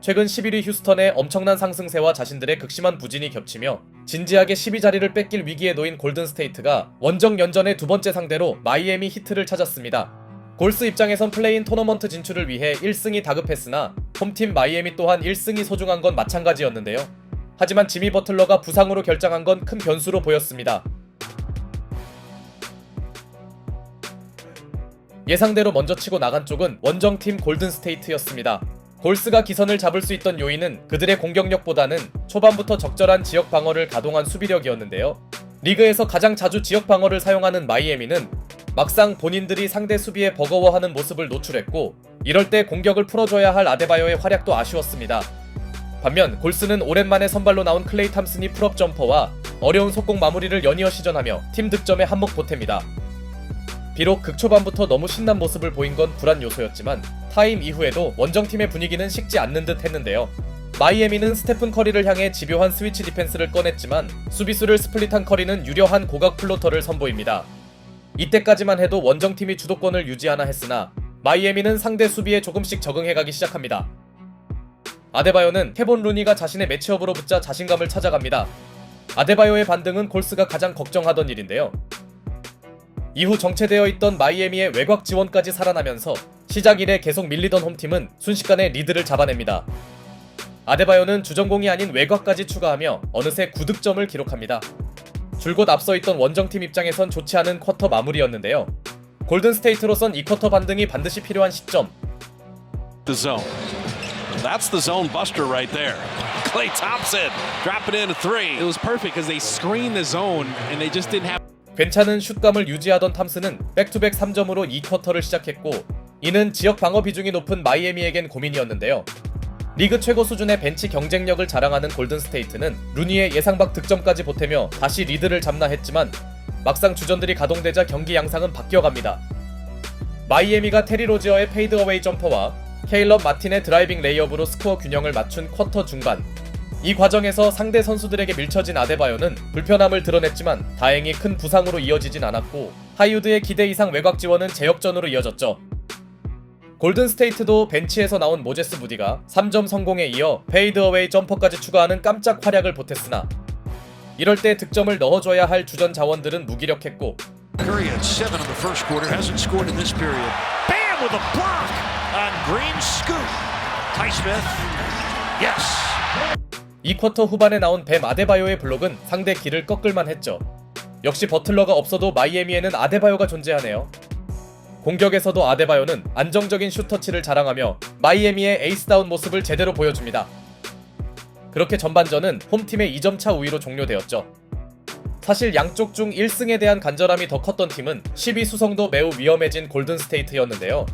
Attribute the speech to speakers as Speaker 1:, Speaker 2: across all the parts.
Speaker 1: 최근 11위 휴스턴의 엄청난 상승세와 자신들의 극심한 부진이 겹치며 진지하게 12자리를 뺏길 위기에 놓인 골든스테이트가 원정 연전의 두 번째 상대로 마이애미 히트를 찾았습니다. 골스 입장에선 플레인 토너먼트 진출을 위해 1승이 다급했으나 홈팀 마이애미 또한 1승이 소중한 건 마찬가지였는데요. 하지만 지미 버틀러가 부상으로 결정한 건 큰 변수로 보였습니다. 예상대로 먼저 치고 나간 쪽은 원정팀 골든스테이트였습니다. 골스가 기선을 잡을 수 있던 요인은 그들의 공격력보다는 초반부터 적절한 지역 방어를 가동한 수비력이었는데요. 리그에서 가장 자주 지역 방어를 사용하는 마이애미는 막상 본인들이 상대 수비에 버거워하는 모습을 노출했고 이럴 때 공격을 풀어줘야 할 아데바요의 활약도 아쉬웠습니다. 반면 골스는 오랜만에 선발로 나온 클레이 탐슨이 풀업 점퍼와 어려운 속공 마무리를 연이어 시전하며 팀 득점에 한몫 보탭니다. 비록 극초반부터 너무 신난 모습을 보인 건 불안 요소였지만 타임 이후에도 원정팀의 분위기는 식지 않는 듯 했는데요. 마이애미는 스테픈 커리를 향해 집요한 스위치 디펜스를 꺼냈지만 수비수를 스플릿한 커리는 유려한 고각 플로터를 선보입니다. 이때까지만 해도 원정팀이 주도권을 유지하나 했으나 마이애미는 상대 수비에 조금씩 적응해가기 시작합니다. 아데바요는 케본 루니가 자신의 매치업으로 붙자 자신감을 찾아갑니다. 아데바요의 반등은 골스가 가장 걱정하던 일인데요. 이후 정체되어 있던 마이애미의 외곽 지원까지 살아나면서 시작 이래 계속 밀리던 홈팀은 순식간에 리드를 잡아냅니다. 아데바요는 주전공이 아닌 외곽까지 추가하며 어느새 9득점을 기록합니다. 줄곧 앞서 있던 원정팀 입장에선 좋지 않은 쿼터 마무리였는데요. 골든스테이트로선 이 쿼터 반등이 반드시 필요한 시점.
Speaker 2: the zone. That's the zone buster right there. Clay Thompson dropping in a three.
Speaker 3: It was perfect because they screened the zone and they just didn't have
Speaker 1: 괜찮은 슛감을 유지하던 탐스는 백투백 3점으로 이 쿼터를 시작했고 이는 지역 방어 비중이 높은 마이애미에겐 고민이었는데요. 리그 최고 수준의 벤치 경쟁력을 자랑하는 골든스테이트는 루니의 예상 밖 득점까지 보태며 다시 리드를 잡나 했지만 막상 주전들이 가동되자 경기 양상은 바뀌어갑니다. 마이애미가 테리 로지어의 페이드어웨이 점퍼와 케일럽 마틴의 드라이빙 레이업으로 스코어 균형을 맞춘 쿼터 중반 이 과정에서 상대 선수들에게 밀쳐진 아데바요는 불편함을 드러냈지만 다행히 큰 부상으로 이어지진 않았고 하이우드의 기대 이상 외곽 지원은 제역전으로 이어졌죠. 골든스테이트도 벤치에서 나온 모제스 부디가 3점 성공에 이어 페이드어웨이 점퍼까지 추가하는 깜짝 활약을 보탰으나 이럴 때 득점을 넣어줘야 할 주전 자원들은 무기력했고
Speaker 4: Curry had seven in the first quarter, hasn't scored in this period. Bam with a block on Green scoop. Ty Smith. Yes.
Speaker 1: 이 쿼터 후반에 나온 뱀 아데바요의 블록은 상대 길을 꺾을만 했죠. 역시 버틀러가 없어도 마이애미에는 아데바요가 존재하네요. 공격에서도 아데바요는 안정적인 슈터치를 자랑하며 마이애미의 에이스다운 모습을 제대로 보여줍니다. 그렇게 전반전은 홈팀의 2점차 우위로 종료되었죠. 사실 양쪽 중 1승에 대한 간절함이 더 컸던 팀은 12 수성도 매우 위험해진 골든스테이트였는데요.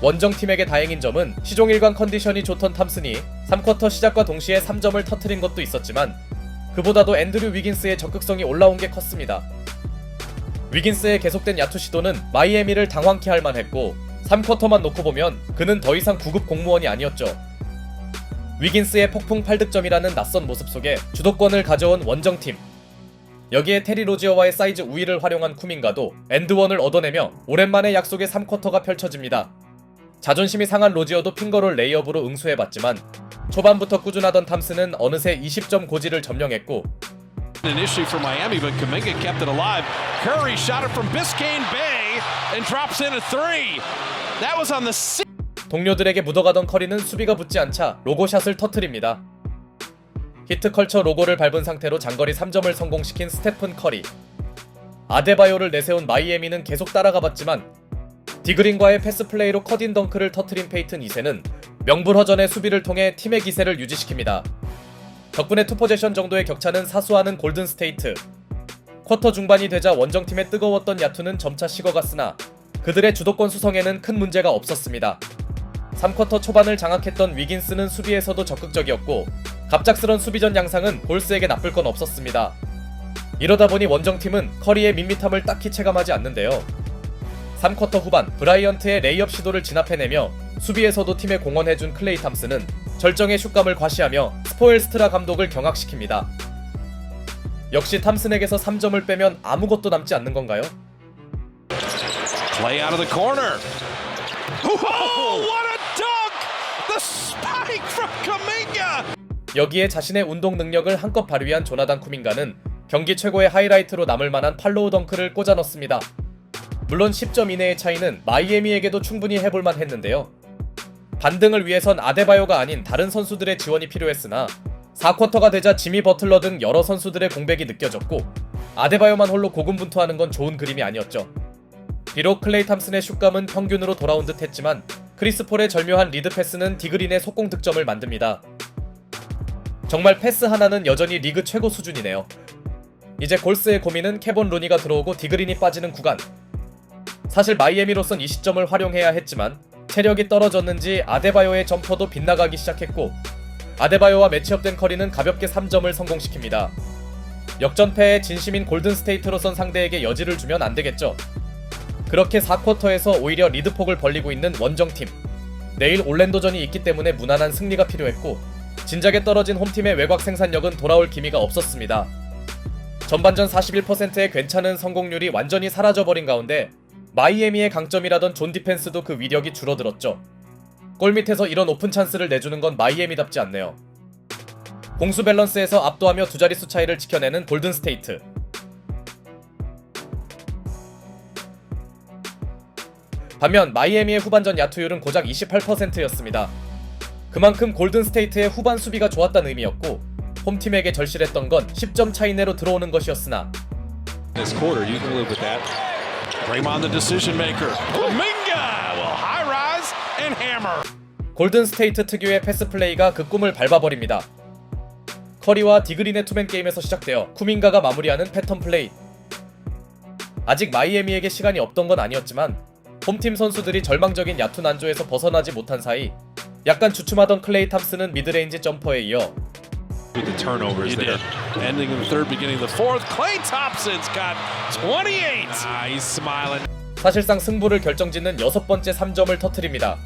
Speaker 1: 원정팀에게 다행인 점은 시종일관 컨디션이 좋던 탐슨이 3쿼터 시작과 동시에 3점을 터트린 것도 있었지만 그보다도 앤드류 위긴스의 적극성이 올라온 게 컸습니다. 위긴스의 계속된 야투 시도는 마이애미를 당황케 할 만했고 3쿼터만 놓고 보면 그는 더 이상 9급 공무원이 아니었죠. 위긴스의 폭풍 8득점이라는 낯선 모습 속에 주도권을 가져온 원정팀. 여기에 테리 로지어와의 사이즈 우위를 활용한 쿠민가도 엔드원을 얻어내며 오랜만에 약속의 3쿼터가 펼쳐집니다. 자존심이 상한 로지어도 핑거롤 레이업으로 응수해봤지만 초반부터 꾸준하던 탐스는 어느새 20점 고지를 점령했고
Speaker 2: An issue for Miami, but Kaminga kept it alive. Curry shot it from Biscayne Bay and drops in a three. That was on the six.
Speaker 1: 동료들에게 묻어가던 커리는 수비가 붙지 않자 로고샷을 터트립니다. 히트컬처 로고를 밟은 상태로 장거리 3점을 성공시킨 스테픈 커리. 아데바요를 내세운 마이애미는 계속 따라가 봤지만 디그린과의 패스 플레이로 컷인 덩크를 터트린 페이튼 2세는 명불허전의 수비를 통해 팀의 기세를 유지시킵니다. 덕분에 투포제션 정도의 격차는 사수하는 골든 스테이트. 쿼터 중반이 되자 원정팀의 뜨거웠던 야투는 점차 식어갔으나 그들의 주도권 수성에는 큰 문제가 없었습니다. 3쿼터 초반을 장악했던 위긴스는 수비에서도 적극적이었고 갑작스런 수비전 양상은 골스에게 나쁠 건 없었습니다. 이러다 보니 원정팀은 커리의 밋밋함을 딱히 체감하지 않는데요. 3쿼터 후반 브라이언트의 레이업 시도를 진압해내며 수비에서도 팀에 공헌해준 클레이 탐스는 절정의 슛감을 과시하며 스포엘스트라 감독을 경악시킵니다. 역시 탐슨에게서 3점을 빼면 아무것도 남지 않는 건가요?
Speaker 2: Clay out of the corner. Oh, what a dunk! The spike from
Speaker 1: 여기에 자신의 운동 능력을 한껏 발휘한 조나단 쿠밍가는 경기 최고의 하이라이트로 남을 만한 팔로우 덩크를 꽂아 넣습니다. 물론 10점 이내의 차이는 마이애미에게도 충분히 해볼만 했는데요. 반등을 위해선 아데바요가 아닌 다른 선수들의 지원이 필요했으나 4쿼터가 되자 지미 버틀러 등 여러 선수들의 공백이 느껴졌고 아데바요만 홀로 고군분투하는 건 좋은 그림이 아니었죠. 비록 클레이 탐슨의 슛감은 평균으로 돌아온 듯 했지만 크리스 폴의 절묘한 리드 패스는 디그린의 속공 득점을 만듭니다. 정말 패스 하나는 여전히 리그 최고 수준이네요. 이제 골스의 고민은 캐본 루니가 들어오고 디그린이 빠지는 구간. 사실 마이애미로선 이 시점을 활용해야 했지만 체력이 떨어졌는지 아데바요의 점퍼도 빗나가기 시작했고 아데바요와 매치업된 커리는 가볍게 3점을 성공시킵니다. 역전패에 진심인 골든스테이트로선 상대에게 여지를 주면 안 되겠죠. 그렇게 4쿼터에서 오히려 리드폭을 벌리고 있는 원정팀. 내일 올랜도전이 있기 때문에 무난한 승리가 필요했고 진작에 떨어진 홈팀의 외곽 생산력은 돌아올 기미가 없었습니다. 전반전 41%의 괜찮은 성공률이 완전히 사라져버린 가운데 마이애미의 강점이라던 존 디펜스도 그 위력이 줄어들었죠. 골 밑에서 이런 오픈 찬스를 내주는 건 마이애미답지 않네요. 공수 밸런스에서 압도하며 두 자릿수 차이를 지켜내는 골든 스테이트. 반면 마이애미의 후반전 야투율은 고작 28%였습니다. 그만큼 골든 스테이트의 후반 수비가 좋았다는 의미였고 홈팀에게 절실했던 건 10점 차이 내로 들어오는 것이었으나
Speaker 2: Draymond, the decision maker. Kuminga will high rise and hammer.
Speaker 1: 골든 스테이트 특유의 패스 플레이가 그 꿈을 밟아버립니다. 커리와 디그린의 투맨 게임에서 시작되어 쿠민가가 마무리하는 패턴 플레이. 아직 마이애미에게 시간이 없던 건 아니었지만 홈팀 선수들이 절망적인 야투 난조에서 벗어나지 못한 사이 약간 주춤하던 클레이 탐스는 미드레인지 점퍼에 이어
Speaker 3: With the turnovers
Speaker 2: He
Speaker 3: there.
Speaker 2: did. Ending in the third, beginning the fourth. Clay Thompson's got 28.
Speaker 3: Ah, he's smiling.
Speaker 1: 사실상 승부를 결정짓는 여섯 번째 3점을 터트립니다.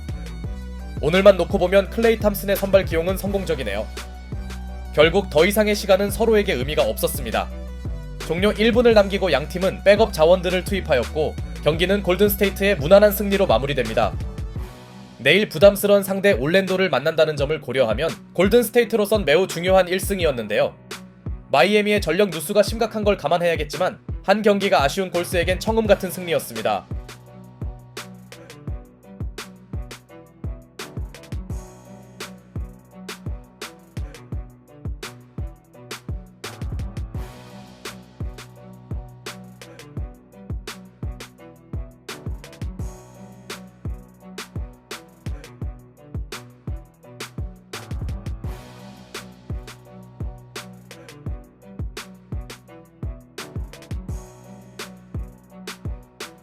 Speaker 1: 오늘만 놓고 보면 클레이 탐슨의 선발 기용은 성공적이네요. 결국 더 이상의 시간은 서로에게 의미가 없었습니다. 종료 1분을 남기고 양 팀은 백업 자원들을 투입하였고 경기는 골든 스테이트의 무난한 승리로 마무리됩니다. 내일 부담스러운 상대 올랜도를 만난다는 점을 고려하면 골든 스테이트로선 매우 중요한 1승이었는데요. 마이애미의 전력 누수가 심각한 걸 감안해야겠지만 한 경기가 아쉬운 골스에겐 청음 같은 승리였습니다.